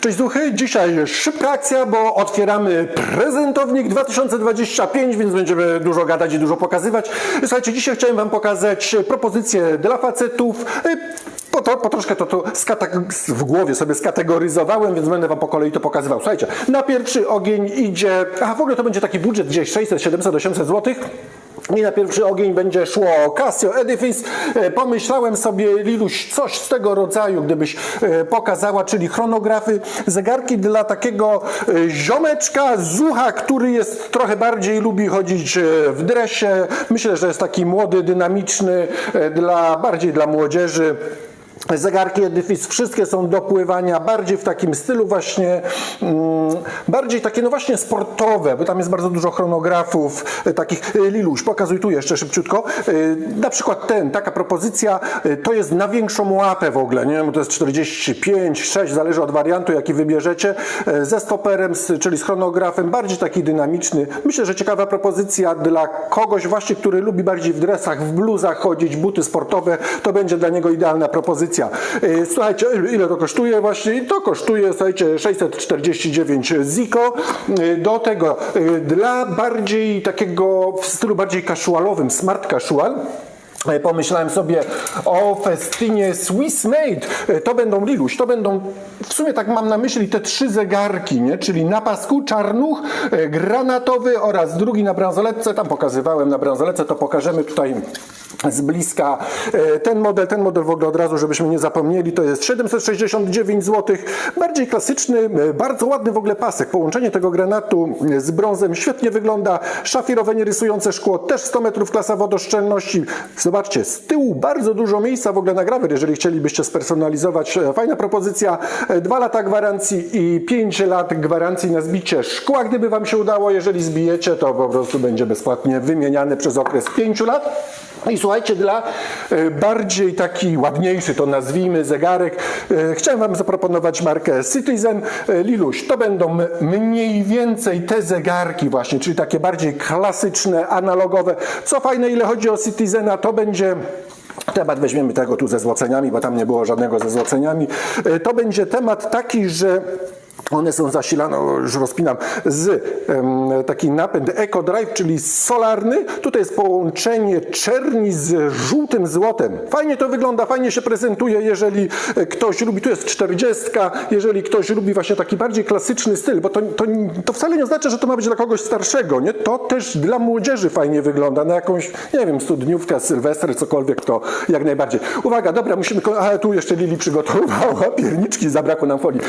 Cześć duchy, dzisiaj szybka akcja, bo otwieramy prezentownik 2025, więc będziemy dużo gadać i dużo pokazywać. Słuchajcie, dzisiaj chciałem Wam pokazać propozycje dla facetów. Y, Po, to, po troszkę to, to w głowie sobie skategoryzowałem, więc będę Wam po kolei to pokazywał. Słuchajcie, na pierwszy ogień idzie, a w ogóle to będzie taki budżet gdzieś 600, 700, 800 zł. I na pierwszy ogień będzie szło Casio Edifice. E, Pomyślałem sobie, Liluś, coś z tego rodzaju, gdybyś e, pokazała, czyli chronografy, zegarki dla takiego e, ziomeczka, zucha, który jest trochę bardziej lubi chodzić w dresie. Myślę, że jest taki młody, dynamiczny, dla, bardziej dla młodzieży. Zegarki Edifice wszystkie są do pływania, bardziej w takim stylu właśnie, mm, bardziej takie no właśnie sportowe, bo tam jest bardzo dużo chronografów, e, takich, e, Liluś, pokazuj tu jeszcze szybciutko, E, na przykład ten, taka propozycja, to jest na większą łapę w ogóle, nie wiem, to jest 45, 6, zależy od wariantu, jaki wybierzecie, ze stoperem, czyli z chronografem, bardziej taki dynamiczny. Myślę, że ciekawa propozycja dla kogoś właśnie, który lubi bardziej w dresach, w bluzach chodzić, buty sportowe, to będzie dla niego idealna propozycja. E, Słuchajcie, ile to kosztuje właśnie? To kosztuje, słuchajcie, 649 ziko. E, Do tego e, dla bardziej takiego w stylu bardziej casualowym, smart casual, Pomyślałem sobie o festynie Swiss Made. To będą Liluś, to będą w sumie tak mam na myśli te trzy zegarki, nie? czyli na pasku czarnuch, granatowy oraz drugi na bransoletce. Tam pokazywałem na bransoletce, to pokażemy tutaj z bliska. E, Ten model, ten model w ogóle od razu, żebyśmy nie zapomnieli, to jest 769 zł. Bardziej klasyczny, e, bardzo ładny w ogóle pasek. Połączenie tego granatu e, z brązem świetnie wygląda. Szafirowe nierysujące szkło, też 100 metrów klasa wodoszczelności. Zobaczcie, z tyłu bardzo dużo miejsca w ogóle na grawer, jeżeli chcielibyście spersonalizować. Fajna propozycja, dwa lata gwarancji i 5 lat gwarancji na zbicie szkła, gdyby Wam się udało. Jeżeli zbijecie, to po prostu będzie bezpłatnie wymieniany przez okres 5 lat. I słuchajcie, dla e, bardziej taki ładniejszy, to nazwijmy, zegarek, e, chciałem Wam zaproponować markę Citizen. E, Liluś, to będą mniej więcej te zegarki właśnie, czyli takie bardziej klasyczne, analogowe. Co fajne, ile chodzi o Citizena, to będzie Temat weźmiemy tego tu ze złoceniami, bo tam nie było żadnego ze złoceniami. To będzie temat taki, że one są zasilane, już rozpinam, z taki napęd Eco Drive, czyli solarny. Tutaj jest połączenie czerni z żółtym złotem. Fajnie to wygląda, fajnie się prezentuje, jeżeli e, ktoś lubi, tu jest 40, jeżeli ktoś lubi właśnie taki bardziej klasyczny styl, bo to, to, to wcale nie oznacza, że to ma być dla kogoś starszego, nie? To też dla młodzieży fajnie wygląda, na jakąś, nie wiem, studniówkę, sylwester, cokolwiek, to jak najbardziej. Uwaga, dobra, musimy, ale tu jeszcze Lili przygotowała pierniczki, zabrakło nam folii.